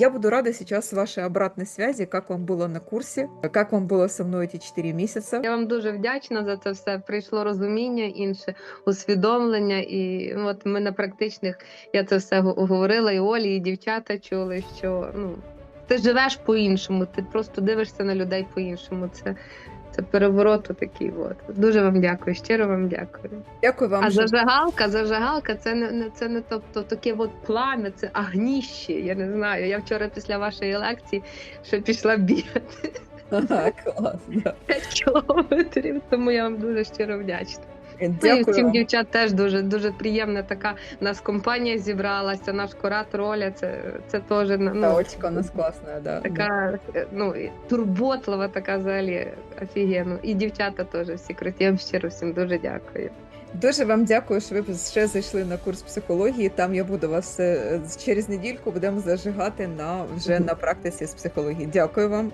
Я буду рада сейчас вашей обратной связи, как вам было на курсе, как вам было со мной эти 4 месяца. Я вам дуже вдячна за це все. Прийшло розуміння, інше усвідомлення. І ну, от ми на практичних я це все го- говорила, і Олі, і дівчата чули, що ну ти живеш по-іншому, ти просто дивишся на людей по-іншому. Це, це переворот такий. От. Дуже вам дякую, щиро вам дякую. Дякую вам. А що- зажигалка, зажигалка, це не, не це не тобто таке от плам'я, це агніще. Я не знаю. Я вчора після вашої лекції ще пішла бігати Ага, класно. 5 кілометрів, тому я вам дуже щиро вдячна. І Дякую всім дівчат теж дуже дуже приємна така. Нас компанія зібралася, наш куратор Оля, це, це теж ну, Олечка у нас классная, да. така ну, турботлива, така взагалі офігенно. І дівчата теж всі круті. Я вам щиро всім дуже дякую. Дуже вам дякую, що ви ще зайшли на курс психології. Там я буду вас е, через недільку будемо зажигати на вже на практиці з психології. Дякую вам.